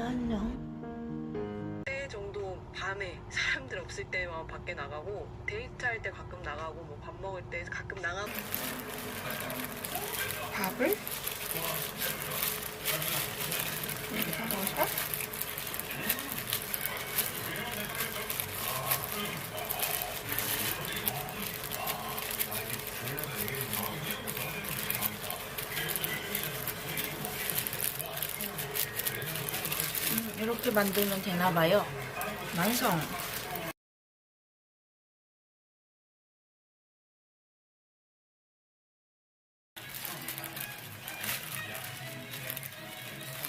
안녕. 때 정도 밤에 사람들 없을 때만 밖에 나가고 데이트할 때 가끔 나가고 뭐 밥 먹을 때 가끔 나가고 밥을 여기다 넣어서 음, 이렇게 만들면 되나봐요. 완성.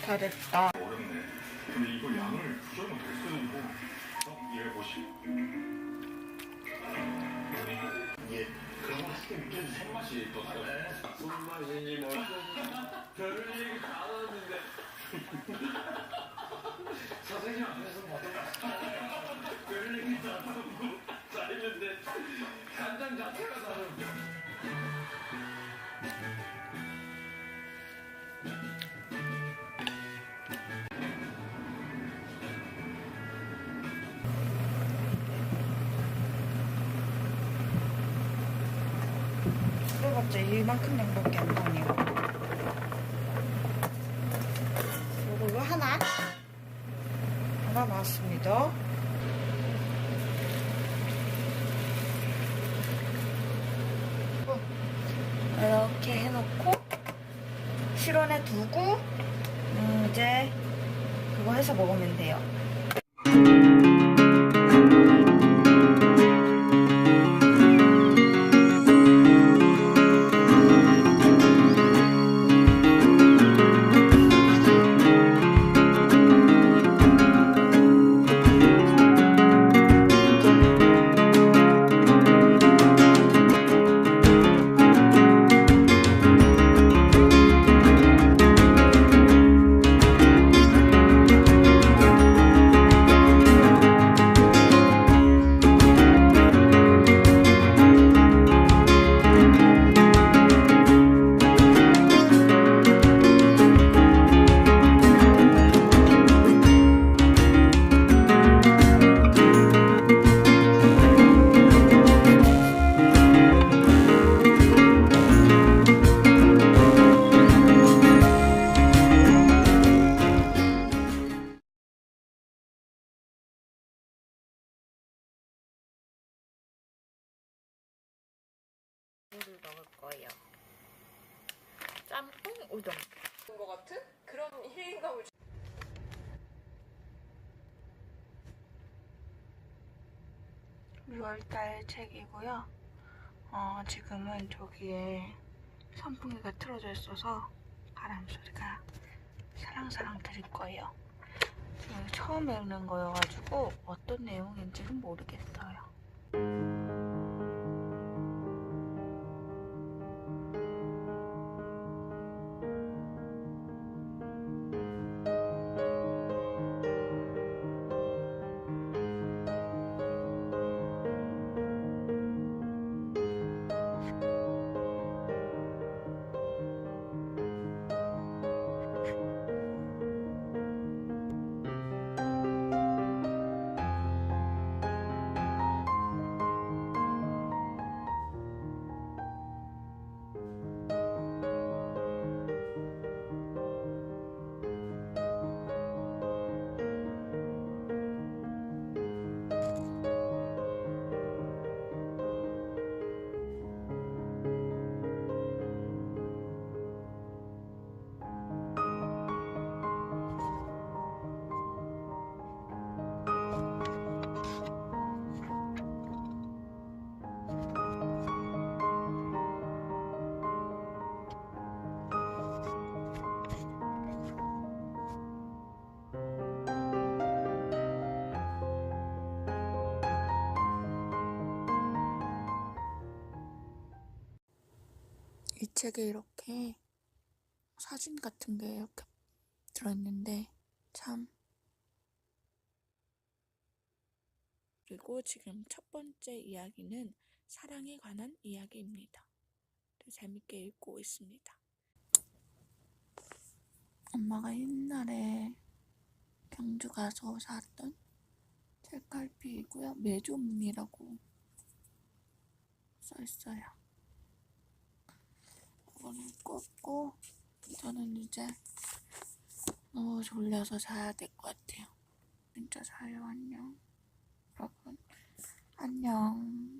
다 됐다. 어렵네. 근데 이거 양을 조절은 됐어요 이거. 어, 얘 보시. 이게 그런 느껴지 손맛이 또 다르네. 손맛이니 뭐 별을 얘기 다 하는데. 선생님 앞에서 뭐든 별 얘기 다 하고 다 했는데 간장 자체가 다른. 이만큼 양밖에 안 나오네요. 요걸로 하나 어, 이렇게 해놓고 실온에 두고 음, 이제 그거 해서 먹으면 돼요. 먹을 거예요. 짬뽕 우동. 것 같은 그런 힐링감을 6월달 책이고요. 어, 지금은 저기에 선풍기가 틀어져 있어서 바람 소리가 사랑사랑 들릴 거예요. 지금 처음 읽는 거여가지고 어떤 내용인지는 모르겠어요. 이 책에 이렇게 사진 같은 게 이렇게 들어있는데 참 그리고 지금 첫 번째 이야기는 사랑에 관한 이야기입니다. 재밌게 읽고 있습니다. 엄마가 옛날에 전주 가서 샀던 책갈피이고요. 메조문이라고 써있어요. 이거는 꽂고 저는 이제 너무 졸려서 자야 될 것 같아요. 진짜 자요. 안녕. 여러분 안녕.